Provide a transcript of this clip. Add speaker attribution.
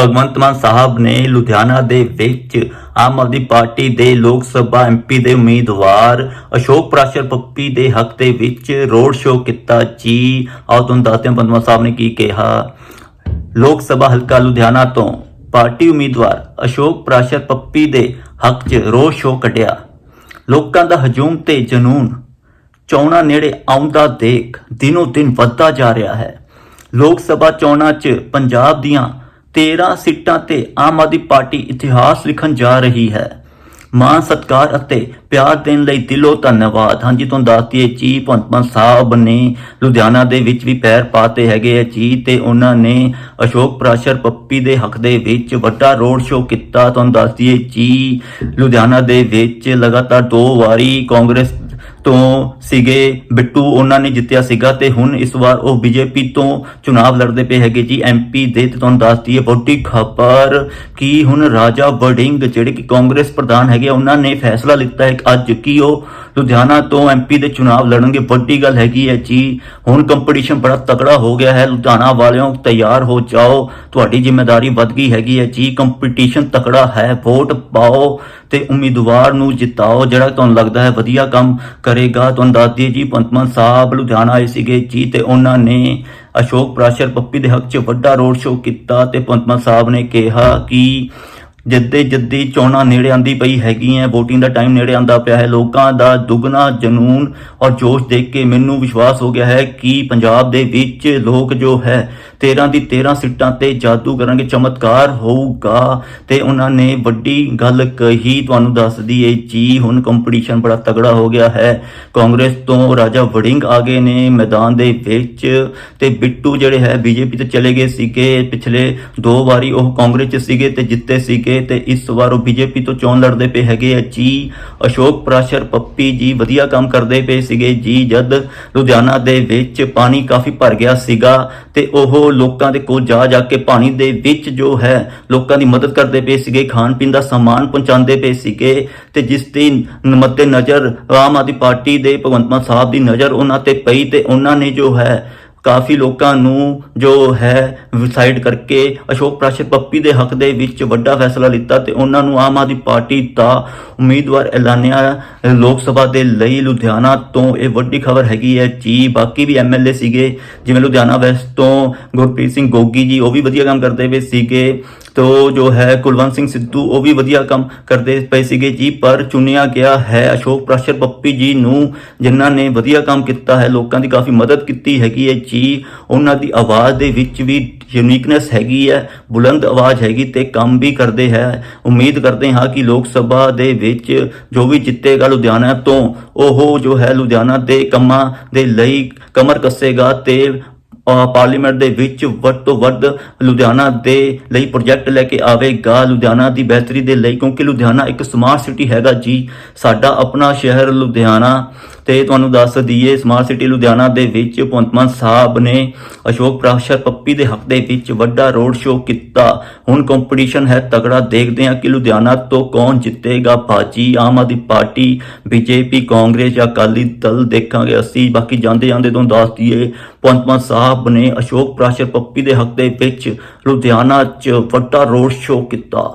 Speaker 1: ਭਗਵੰਤ ਮਾਨ ਸਾਹਿਬ ਨੇ ਲੁਧਿਆਣਾ ਦੇ ਵਿੱਚ ਆਮ ਆਦਮੀ ਪਾਰਟੀ ਦੇ ਲੋਕ ਸਭਾ ਐਮਪੀ ਦੇ ਉਮੀਦਵਾਰ ਅਸ਼ੋਕ ਪ੍ਰਾਸ਼ਰ ਪੱਪੀ ਦੇ ਹੱਕ ਦੇ ਵਿੱਚ ਰੋਡ ਸ਼ੋਅ ਕੀਤਾ ਜੀ। ਆਓ ਤੁਹਾਨੂੰ ਦੱਸਦੇ ਹਾਂ, ਭਗਵੰਤ ਸਾਹਿਬ ਨੇ ਕੀ ਕਿਹਾ। ਲੋਕ ਸਭਾ ਹਲਕਾ ਲੁਧਿਆਣਾ ਤੋਂ ਪਾਰਟੀ ਉਮੀਦਵਾਰ ਅਸ਼ੋਕ ਪ੍ਰਾਸ਼ਰ ਪੱਪੀ ਦੇ ਹੱਕ 'ਚ ਰੋਡ ਸ਼ੋਅ ਕੱਢਿਆ। ਲੋਕਾਂ ਦਾ ਹਜੂਮ ਤੇ ਜਨੂਨ, ਚੋਣਾਂ ਨੇੜੇ ਆਉਂਦਾ ਦੇਖ ਦਿਨੋ ਦਿਨ ਵੱਧਦਾ ਜਾ ਰਿਹਾ ਹੈ। ਲੋਕ ਸਭਾ ਚੋਣਾਂ 'ਚ ਪੰਜਾਬ ਦੀਆਂ 13 ਸੀਟਾਂ ਤੇ ਆਮ ਆਦਮੀ ਪਾਰਟੀ ਇਤਿਹਾਸ ਲਿਖਣ ਜਾ ਰਹੀ ਹੈ। ਮਾਨ ਸਤਕਾਰ ਅਤੇ ਪਿਆਰ ਦੇਣ ਲਈ ਦਿਲੋਂ ਧੰਨਵਾਦ। ਹਾਂਜੀ, ਤੁਹਾਨੂੰ ਦੱਸਦੀਏ ਜੀ ਭਗਵੰਤ ਮਾਨ ਸਾਹਿਬ ਨੇ ਲੁਧਿਆਣਾ ਦੇ ਵਿੱਚ ਵੀ ਪੈਰ ਪਾਤੇ ਹੈਗੇ ਆ ਜੀ ਤੇ ਉਹਨਾਂ ਨੇ ਅਸ਼ੋਕ ਪ੍ਰਾਸ਼ਰ ਪੱਪੀ ਦੇ ਹੱਕ ਦੇ ਵਿੱਚ ਵੱਡਾ ਰੋਡ ਸ਼ੋਅ ਕੀਤਾ। ਤੁਹਾਨੂੰ ਦੱਸਦੀਏ ਜੀ ਲੁਧਿਆਣਾ ਦੇ ਵਿੱਚ ਲਗਾਤਾਰ ਦੋ ਵਾਰੀ ਕਾਂਗਰਸ ਤੋਂ ਸੀਗੇ, ਬਿੱਟੂ ਉਹਨਾਂ ਨੇ ਜਿੱਤਿਆ ਸੀਗਾ ਤੇ ਹੁਣ ਇਸ ਵਾਰ ਉਹ ਬੀਜੇਪੀ ਤੋਂ ਚੁਣਾਵ ਲੜਦੇ ਪਏ ਹੈਗੇ ਜੀ। ਐਮਪੀ ਦੇ ਤੇ ਤੁਹਾਨੂੰ ਦੱਸਦੀ ਹੈ ਵੱਡੀ ਖਬਰ ਕਿ ਹੁਣ ਰਾਜਾ ਵੜਿੰਗ ਜਿਹੜੇ ਕਿ ਕਾਂਗਰਸ ਪ੍ਰਧਾਨ ਹੈਗੇ ਉਹਨਾਂ ਨੇ ਫੈਸਲਾ ਲਿੱਤਾ ਹੈ ਅੱਜ ਕੀ ਉਹ ਲੁਧਿਆਣਾ ਤੋਂ ਐਮਪੀ ਦੇ ਚੁਣਾਵ ਲੜਨਗੇ। ਵੱਡੀ ਗੱਲ ਹੈਗੀ ਹੈ ਜੀ, ਹੁਣ ਕੰਪੀਟੀਸ਼ਨ ਬੜਾ ਤਕੜਾ ਹੋ ਗਿਆ ਹੈ। ਲੁਧਿਆਣਾ ਵਾਲਿਓ ਤਿਆਰ ਹੋ ਜਾਓ, ਤੁਹਾਡੀ ਜ਼ਿੰਮੇਵਾਰੀ ਵੱਧ ਗਈ ਹੈਗੀ ਹੈ ਜੀ। ਕੰਪੀਟੀਸ਼ਨ ਤਕੜਾ ਹੈ ਵੋਟ ਪਾਓ ਤੇ ਉਮੀਦਵਾਰ ਨੂੰ ਜਿਤਾਓ, ਜਿਹੜਾ ਤੁਹਾਨੂੰ ਲੱਗਦਾ ਹੈ ਵਧੀਆ ਕੰਮ ਕਰੇਗਾ, ਤੁਹਾਨੂੰ ਦੱਸ ਦਈਏ ਜੀ ਭਗਵੰਤ ਸਾਹਿਬ ਲੁਧਿਆਣਾ ਆਏ ਸੀਗੇ ਜੀ ਤੇ ਉਹਨਾਂ ਨੇ ਅਸ਼ੋਕ ਪ੍ਰਾਸ਼ਰ ਪੱਪੀ ਦੇ ਹੱਕ 'ਚ ਵੱਡਾ ਰੋਡ ਸ਼ੋਅ ਕੀਤਾ ਤੇ ਭਗਵੰਤ ਸਾਹਿਬ ਨੇ ਕਿਹਾ ਕਿ ਜਿੱਦੇ ਜਿੱਦੀ ਚੋਣਾਂ ਨੇੜੇ ਆਂਦੀ ਪਈ ਹੈਗੀ ਹੈਗੀਆਂ VOTING ਦਾ ਟਾਈਮ ਨੇੜੇ ਆਂਦਾ ਪਿਆ ਹੈ, ਲੋਕਾਂ ਦਾ ਦੁੱਗਣਾ ਜਨੂਨ ਔਰ ਜੋਸ਼ ਦੇਖ ਕੇ ਮੈਨੂੰ ਵਿਸ਼ਵਾਸ ਹੋ ਗਿਆ ਹੈ ਕਿ ਪੰਜਾਬ ਦੇ ਵਿੱਚ ਲੋਕ ਜੋ ਹੈ 13 ਦੀ 13 ਸੀਟਾਂ ਤੇ ਜਾਦੂ ਕਰਾਂਗੇ, ਚਮਤਕਾਰ ਹੋਊਗਾ। ਤੇ ਉਹਨਾਂ ਨੇ ਵੱਡੀ ਗੱਲ ਕਹੀ, ਤੁਹਾਨੂੰ ਦੱਸਦੀ ਦਈਏ, ਜੀ, ਹੁਣ ਕੰਪੀਟੀਸ਼ਨ ਬੜਾ ਤਗੜਾ ਹੋ ਗਿਆ ਹੈ। ਕਾਂਗਰਸ ਤੋਂ ਰਾਜਾ ਵੜਿੰਗ ਆ ਗਏ ਨੇ ਮੈਦਾਨ ਦੇ ਵਿੱਚ ਤੇ ਬਿੱਟੂ ਜਿਹੜੇ ਹੈ, ਬੀਜੇਪੀ ਤੇ ਚਲੇ ਗਏ ਸੀਗੇ। ਪਿਛਲੇ ਦੋ ਵਾਰੀ ਉਹ ਕਾਂਗਰਸ ਚ ਸੀਗੇ ਤੇ ਜਿੱਤੇ ਸੀਗੇ ਤੇ ਇਸ ਵਾਰ ਉਹ ਬੀਜੇਪੀ ਤੋਂ ਚੋਣ ਲੜਦੇ ਪਏ ਹੈਗੇ ਆ। ਜੀ, ਅਸ਼ੋਕ ਪ੍ਰਾਸ਼ਰ, ਪੱਪੀ ਜੀ ਵਧੀਆ ਕੰਮ ਕਰਦੇ ਪਏ ਸੀਗੇ। ਜੀ, ਜਦ ਲੁਧਿਆਣਾ ਦੇ ਵਿੱਚ ਪਾਣੀ ਕਾਫੀ ਭਰ ਗਿਆ ਸੀਗਾ ਤੇ ਉਹ ਲੋਕਾਂ ਦੇ ਕੋਲ ਜਾ ਜਾ ਕੇ ਪਾਣੀ ਦੇ ਵਿੱਚ ਜੋ ਹੈ, ਲੋਕਾਂ ਦੀ ਮਦਦ ਕਰਦੇ ਪਏ ਸੀਗੇ, ਖਾਣ ਪੀਣ ਦਾ ਸਮਾਨ ਪਹੁੰਚਾਉਂਦੇ ਪਏ ਸੀਗੇ ਤੇ ਜਿਸ ਦੀ ਮੱਦੇ ਨਜ਼ਰ ਆਮ ਆਦਮੀ ਪਾਰਟੀ ਦੇ ਭਗਵੰਤ ਮਾਨ ਸਾਹਿਬ ਦੀ ਨਜ਼ਰ ਉਹਨਾਂ ਤੇ ਪਈ ਤੇ ਉਹਨਾਂ ਨੇ ਜੋ ਹੈ ਕਾਫੀ ਲੋਕਾਂ ਨੂੰ ਜੋ ਹੈ ਸਾਈਡ ਕਰਕੇ ਅਸ਼ੋਕ ਪ੍ਰਾਸ਼ਰ ਪੱਪੀ ਦੇ ਹੱਕ ਦੇ ਵਿੱਚ ਵੱਡਾ ਫੈਸਲਾ ਲਿੱਤਾ ਤੇ ਉਹਨਾਂ ਨੂੰ ਆਮ ਆਦਮੀ ਪਾਰਟੀ ਦਾ ਉਮੀਦਵਾਰ ਐਲਾਨਿਆ ਲੋਕ ਸਭਾ ਦੇ ਲਈ ਲੁਧਿਆਣਾ ਤੋਂ। ਇਹ ਵੱਡੀ ਖਬਰ ਹੈਗੀ ਹੈ ਜੀ। ਬਾਕੀ ਵੀ ਐਮਐਲਏ ਸੀਗੇ, ਜਿਵੇਂ ਲੁਧਿਆਣਾ ਵੈਸਟ ਤੋਂ ਗੁਰਪ੍ਰੀਤ ਸਿੰਘ ਗੋਗੀ ਜੀ, ਉਹ ਵੀ ਵਧੀਆ ਕੰਮ ਕਰਦੇ ਪਏ ਸੀਗੇ। ਤੋ ਜੋ ਹੈ ਕੁਲਵੰਤ ਸਿੰਘ ਸਿੱਧੂ, ਉਹ ਵੀ ਵਧੀਆ ਕੰਮ ਕਰਦੇ ਪਏ ਸੀਗੇ ਜੀ, ਪਰ ਚੁਣਿਆ ਗਿਆ ਹੈ ਅਸ਼ੋਕ ਪ੍ਰਸ਼ਰ ਪੱਪੀ ਜੀ ਨੂੰ, ਜਿਨ੍ਹਾਂ ਨੇ ਵਧੀਆ ਕੰਮ ਕੀਤਾ ਹੈ, ਲੋਕਾਂ ਦੀ ਕਾਫੀ ਮਦਦ ਕੀਤੀ ਹੈਗੀ ਹੈ ਜੀ। ਉਹਨਾਂ ਦੀ ਆਵਾਜ਼ ਦੇ ਵਿੱਚ ਵੀ ਯੂਨੀਕਨੈਸ ਹੈਗੀ ਹੈ, ਬੁਲੰਦ ਆਵਾਜ਼ ਹੈਗੀ ਤੇ ਕੰਮ ਵੀ ਕਰਦੇ ਹੈ। ਉਮੀਦ ਕਰਦੇ ਹਾਂ ਕਿ ਲੋਕ ਸਭਾ ਦੇ ਵਿੱਚ ਜੋ ਵੀ ਜਿੱਤੇਗਾ ਲੁਧਿਆਣਾ ਤੋਂ, ਉਹ ਜੋ ਹੈ ਲੁਧਿਆਣਾ ਦੇ ਕੰਮਾਂ ਦੇ ਲਈ ਕਮਰ ਕੱਸੇਗਾ ਤੇ ਪਾਰਲੀਮੈਂਟ ਦੇ ਵਿੱਚ ਵੱਧ ਤੋਂ ਵੱਧ ਲੁਧਿਆਣਾ ਦੇ ਲਈ ਪ੍ਰੋਜੈਕਟ ਲੈ ਕੇ ਆਵੇਗਾ। ਲੁਧਿਆਣਾ ਦੀ ਬਿਹਤਰੀ ਦੇ ਲਈ ਕਿਉਂਕਿ ਲੁਧਿਆਣਾ ਇੱਕ ਸਮਾਰਟ ਸਿਟੀ ਹੈਗਾ ਜੀ। ਸਾਡਾ ਆਪਣਾ ਸ਼ਹਿਰ ਲੁਧਿਆਣਾ ਤੇ ਤੁਹਾਨੂੰ ਦੱਸ ਦਈਏ ਸਮਾਰਟ ਸਿਟੀ ਲੁਧਿਆਣਾ ਦੇ ਵਿੱਚ ਭਗਵੰਤ ਮਾਨ ਸਾਹਿਬ ਨੇ ਅਸ਼ੋਕ ਪ੍ਰਾਸ਼ਰ ਪੱਪੀ ਦੇ ਹੱਕ ਦੇ ਵਿੱਚ ਵੱਡਾ ਰੋਡ ਸ਼ੋਅ ਕੀਤਾ। ਹੁਣ ਕੰਪੀਟੀਸ਼ਨ ਹੈ ਤਗੜਾ ਦੇਖਦੇ ਹਾਂ ਕਿ ਲੁਧਿਆਣਾ ਤੋਂ ਕੌਣ ਜਿੱਤੇਗਾ ਬਾਜੀ, ਆਮ ਆਦਮੀ ਪਾਰਟੀ, ਬੀਜੇਪੀ, ਕਾਂਗਰਸ ਜਾਂ ਅਕਾਲੀ ਦਲ ਦੇਖਾਂਗੇ ਅਸੀਂ। ਬਾਕੀ ਜਾਂਦੇ ਜਾਂਦੇ ਤੁਹਾਨੂੰ ਦੱਸ ਦਈਏ, ਭਗਵੰਤ ਮਾਨ ਸਾਹਿਬ ਨੇ ਅਸ਼ੋਕ ਪ੍ਰਾਸ਼ਰ ਪੱਪੀ ਦੇ ਹੱਕ ਦੇ ਵਿੱਚ ਲੁਧਿਆਣਾ 'ਚ ਵੱਡਾ ਰੋਡ ਸ਼ੋਅ ਕੀਤਾ।